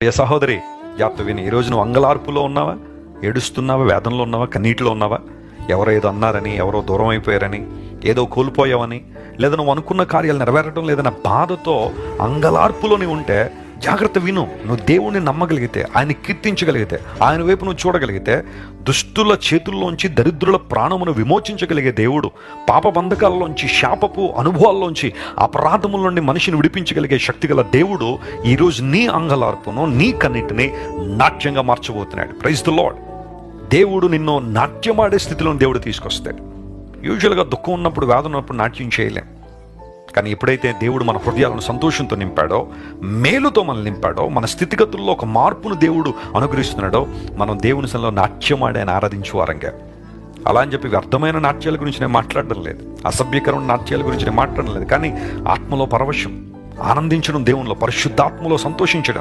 ప్రియ సహోదరి యాప్ విని ఈరోజు నువ్వు అంగలార్పులో ఉన్నావా? ఏడుస్తున్నావా? వేదనలో ఉన్నావా? కన్నీటిలో ఉన్నావా? ఎవరో ఏదో అన్నారని ఎవరో దూరం అయిపోయారని ఏదో కోల్పోయావని లేదా నువ్వు అనుకున్న కార్యాలు నెరవేరడం లేదన్న బాధతో అంగలార్పులోని ఉంటే జాగ్రత్త విను. నువ్వు దేవుణ్ణి నమ్మగలిగితే ఆయన కీర్తించగలిగితే ఆయన వైపు నువ్వు చూడగలిగితే దుష్టుల చేతుల్లోంచి దరిద్రుల ప్రాణమును విమోచించగలిగే దేవుడు పాప బంధకాలలోంచి శాపపు అనుభవాల్లోంచి అపరాధముల నుండి మనిషిని విడిపించగలిగే శక్తిగల దేవుడు ఈరోజు నీ అంగలార్పును నీ కన్నిటిని నాట్యంగా మార్చబోతున్నాడు. ప్రైజ్ ద లాడ్ దేవుడు నిన్ను నాట్యమాడే స్థితిలో దేవుడు తీసుకొస్తాడు. యూజువల్గా దుఃఖం ఉన్నప్పుడు వేదన ఉన్నప్పుడు నాట్యం చేయలేం. కానీ ఎప్పుడైతే దేవుడు మన హృదయాలను సంతోషంతో నింపాడో మేలుతో మనం నింపాడో మన స్థితిగతుల్లో ఒక మార్పును దేవుడు అనుగ్రహిస్తున్నాడో మనం దేవుని సంలో నాట్యమాడి ఆయన ఆరాధించు వారంగా. అలా అని చెప్పి వ్యర్థమైన నాట్యాల గురించి నేను మాట్లాడడం లేదు. అసభ్యకరమైన నాట్యాల గురించి నేను మాట్లాడడం లేదు. కానీ ఆత్మలో పరవశం ఆనందించడం దేవునిలో పరిశుద్ధాత్మలో సంతోషించడం